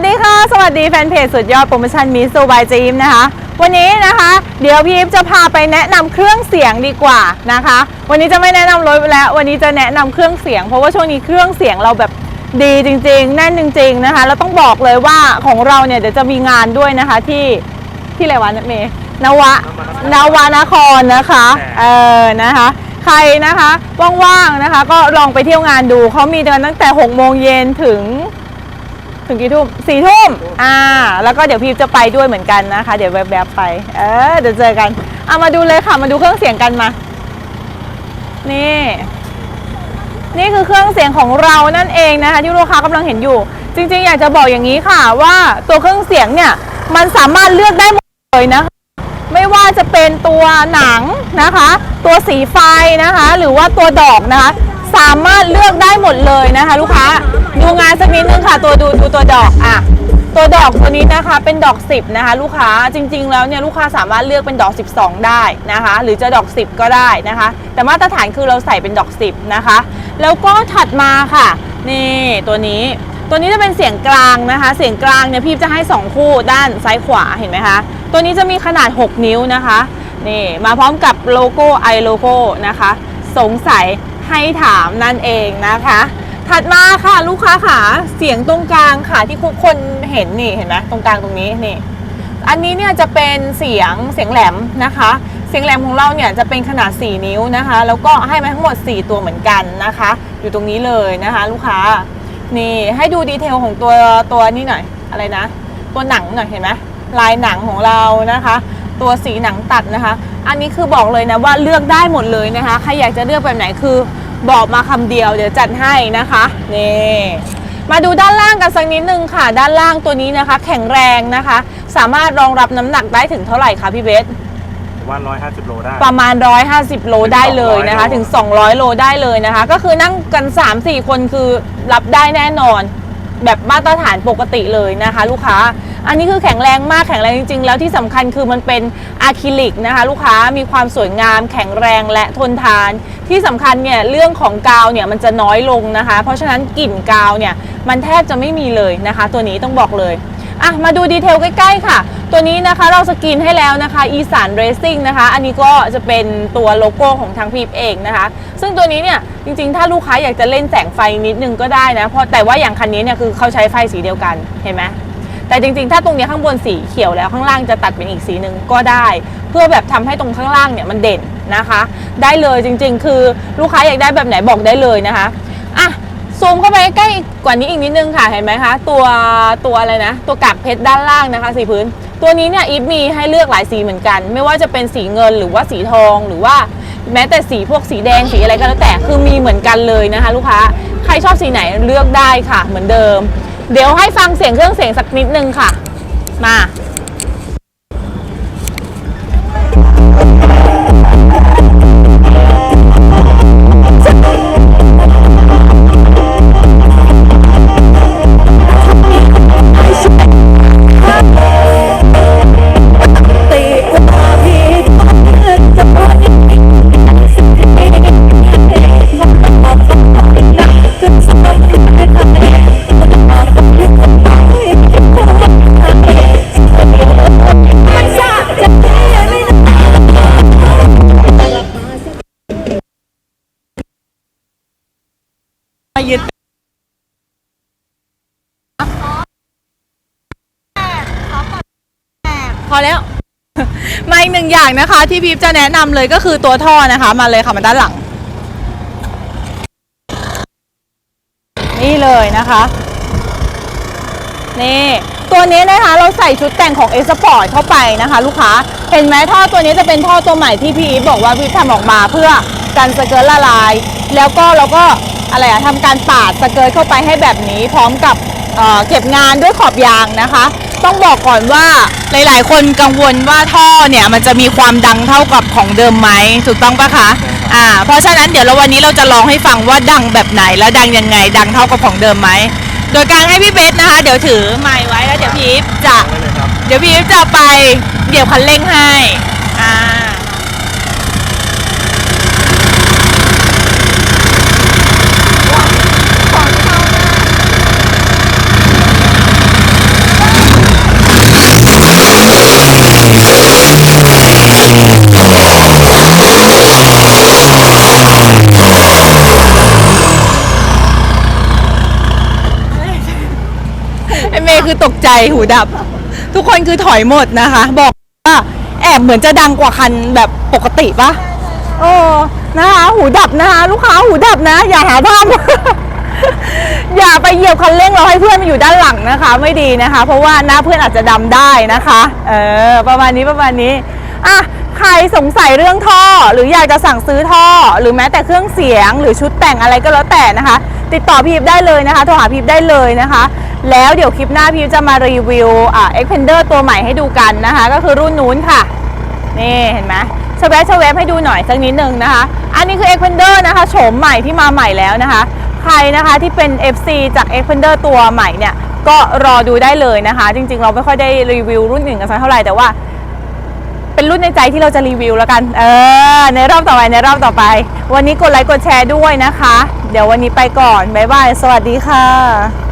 วัสดีค่ะ สวัสดีแฟนเพจสุดยอดโปรโมชั่นมิสูบายจีมนะคะ วันนี้นะคะ เดี๋ยวพี่อีฟจะพาไปแนะนำเครื่องเสียงดีกว่านะคะ วันนี้จะไม่แนะนำรถแล้ว วันนี้จะแนะนำเครื่องเสียง เพราะว่าช่วงนี้เครื่องเสียงเราแบบดีจริง ๆ แน่นจริง ๆนะคะแล้วต้องบอกเลยว่าของเราเนี่ยเดี๋ยวจะมีงานด้วยนะคะที่ที่อะไรวะเมย์นวะนวานครนะคะเออนะคะใครนะคะว่างๆนะคะ ก็ลองไปเที่ยวงานดูเขามีเดินตั้งแต่6โมงเย็นถึง ถึงกี่ทุ่มสี่ทุ่มอ่า แล้วก็เดี๋ยวพีฟจะไปด้วยเหมือนกันนะคะ เดี๋ยวแวบๆไป เออ เดี๋ยวเจอกัน เอามาดูเลยค่ะ มาดูเครื่องเสียงกันมา นี่ นี่คือเครื่องเสียงของเรานั่นเองนะคะ ที่ลูกค้ากำลังเห็นอยู่ จริง ๆ อยากจะบอกอย่างนี้ค่ะ ว่าตัวเครื่องเสียงเนี่ย มันสามารถเลือกได้หมดเลยนะคะไม่ว่าจะเป็นตัวหนังนะคะ ตัวสีไฟนะคะ หรือว่าตัวดอกนะคะ สามารถเลือกได้หมดเลยนะคะ ลูกค้า ดูงานสักนิดนึง ตัวดูดูตัวดอกอะตัวดอกตัวนี้นะคะเป็นดอก 10 นะคะ ลูกค้าจริง ๆ แล้วเนี่ยลูกค้าสามารถเลือกเป็นดอก 12 ได้นะคะ หรือจะดอก 10 ก็ได้นะคะ แต่มาตรฐานคือเราใส่เป็นดอก 10 นะคะ แล้วก็ถัดมาค่ะ นี่ตัวนี้ตัวนี้จะเป็นเสียงกลางนะคะ เสียงกลางเนี่ยพี่จะให้ 2 คู่ด้านซ้ายขวาเห็นไหมคะ ตัวนี้จะมีขนาด 6 นิ้วนะคะนี่มาพร้อมกับโลโก้ไอโลโก้นะคะ สงสัยให้ถามนั่นเองนะคะ ถัดมาค่ะ ลูกค้าค่ะเสียงตรงกลางค่ะที่ทุกคนเห็นนี่เห็นไหมตรงกลางตรงนี้นี่อันนี้เนี่ยจะเป็นเสียงเสียงแหลมนะคะ เสียงแหลมของเราเนี่ยจะเป็นขนาด 4 นิ้วนะคะ แล้วก็ให้มาทั้งหมด 4 ตัวเหมือนกันนะคะ อยู่ตรงนี้เลยนะคะ ลูกค้านี่ให้ดูดีเทลของตัวตัวนี้หน่อยอะไรนะ ตัวหนังหน่อยเห็นไหมลายหนังของเรานะคะ ตัวสีหนังตัดนะคะ อันนี้คือบอกเลยนะว่าเลือกได้หมดเลยนะคะใครอยากจะเลือกแบบไหนคือ บอกมาคำเดียวเดี๋ยวจัดให้นะคะนี่มาดูด้านล่างกันสักนิดนึงค่ะ ด้านล่างตัวนี้นะคะ แข็งแรงนะคะ สามารถรองรับน้ำหนักได้ถึงเท่าไหร่คะพี่เบสวันร้อยห้าสิบโลได้ ประมาณ 150 โลได้เลยนะคะ200ถึง 200 โลได้เลยนะคะ ก็คือนั่งกัน 3-4 คนคือรับได้แน่นอน แบบมาตรฐานปกติเลยนะคะ ลูกค้า อันนี้คือแข็งแรงมากแข็งแรงจริง ๆ แล้วที่สำคัญคือมันเป็นอะคริลิกนะคะลูกค้ามีความสวยงาม แข็งแรงและทนทาน ที่สำคัญเนี่ยเรื่องของกาวเนี่ยมันจะน้อยลงนะคะ เพราะฉะนั้นกลิ่นกาวเนี่ยมันแทบจะไม่มีเลยนะคะ ตัวนี้ต้องบอกเลยอะมาดูดีเทลใกล้ๆค่ะ ตัวนี้นะคะเราสกรีนให้แล้วนะคะอีสานเรซซิ่งนะคะ อันนี้ก็จะเป็นตัวโลโก้ของทางพีพเองนะคะ ซึ่งตัวนี้เนี่ยจริงๆ ถ้าลูกค้าอยากจะเล่นแสงไฟนิดนึงก็ได้นะเพราะแต่ว่าอย่างคันนี้เนี่ยคือเขาใช้ไฟสีเดียวกันเห็นไหม แต่จริงๆ ถ้าตรงนี้ข้างบนสีเขียวแล้วข้างล่างจะตัดเป็นอีกสีหนึ่งก็ได้ เพื่อแบบทำให้ตรงข้างล่างเนี่ยมันเด่นนะคะ ได้เลยจริง ๆ คือลูกค้าอยากได้แบบไหนบอกได้เลยนะคะอะซูมเข้าไปใกล้กว่านี้อีกนิดนึงค่ะเห็นไหมคะ ตัวตัวอะไรนะ ตัวกากเพชรด้านล่างนะคะ สีพื้น ตัวนี้เนี่ยอีฟมีให้เลือกหลายสีเหมือนกัน ไม่ว่าจะเป็นสีเงินหรือว่าสีทองหรือว่าแม้แต่สีพวกสีแดงสีอะไรก็แล้วแต่คือมีเหมือนกันเลยนะคะ ลูกค้าใครชอบสีไหนเลือกได้ค่ะ เหมือนเดิม เดี๋ยวให้ฟังเสียงเครื่องเสียงสักนิดนึงค่ะ มา ยึดพอแล้ว มาอีกหนึ่งอย่างนะคะ ที่พีฟจะแนะนำเลยก็คือตัวท่อนะคะ มาเลยค่ะมาด้านหลัง นี่เลยนะคะ นี่ตัวนี้นะคะเราใส่ชุดแต่งของ e อ p o r t เข้าไปนะคะ ลูกค้าเห็นไหมท่อตัวนี้จะเป็นท่อตัวใหม่ที่พี่อีฟบอกว่าพี่ทำออกมาเพื่อกันสเกิร์ตละลาย แล้วก็เราก็ อะไรอะทำการปาดสเกิร์ตเข้าไปให้แบบนี้ พร้อมกับเอ่อเก็บงานด้วยขอบยางนะคะ ต้องบอกก่อนว่าหลาย ๆ คนกังวลว่าท่อเนี่ยมันจะมีความดังเท่ากับของเดิมไหมถูกต้องปะคะอ่าเพราะฉะนั้นเดี๋ยวเราวันนี้เราจะลองให้ฟังว่าดังแบบไหนและดังยังไง ดังเท่ากับของเดิมไหมโดยการให้พี่เบสนะคะ เดี๋ยวถือไม้ไว้แล้วเดี๋ยวพี่อีฟจะไว้เลยครับเดี๋ยวพี่อีฟจะไปเดี๋ยวคันเร่งให้ อ่า ไอเมย์ คือตกใจหูดับ ทุกคนคือถอยหมดนะคะ บอกว่าแอบเหมือนจะดังกว่าคันแบบปกติปะโอ้นะคะ หูดับนะคะ ลูกค้าหูดับนะ อย่าหาทำอย่าไปเหยียบคันเร่งเราให้เพื่อนมาอยู่ด้านหลังนะคะ ไม่ดีนะคะ เพราะว่าหน้าเพื่อนอาจจะดำได้นะคะ เออประมาณนี้ประมาณนี้อะใครสงสัยเรื่องท่อ หรืออยากจะสั่งซื้อท่อ หรือแม้แต่เครื่องเสียง หรือชุดแต่งอะไรก็แล้วแต่นะคะ ติดต่อพีบได้เลยนะคะโทรหาพีบได้เลยนะคะ แล้วเดี๋ยวคลิปหน้าพีบจะมารีวิวอ่า Xpander ตัวใหม่ให้ดูกันนะคะ ก็คือรุ่นนู้นค่ะ นี่เห็นไหมชแวบชแวบให้ดูหน่อยสักนิดนึงนะคะ อันนี้คือ Xpander นะคะโฉมใหม่ที่มาใหม่แล้วนะคะ ใครนะคะที่เป็น FC จาก Xpander ตัวใหม่เนี่ย ก็รอดูได้เลยนะคะ จริงๆ เราไม่ค่อยได้รีวิวรุ่นอื่นกันสักเท่าไหร่แต่ว่า เป็นรุ่นในใจที่เราจะรีวิวแล้วกัน เออ ในรอบต่อไปในรอบต่อไป วันนี้กดไลค์กดแชร์ด้วยนะคะ เดี๋ยววันนี้ไปก่อน บ๊ายบาย สวัสดีค่ะ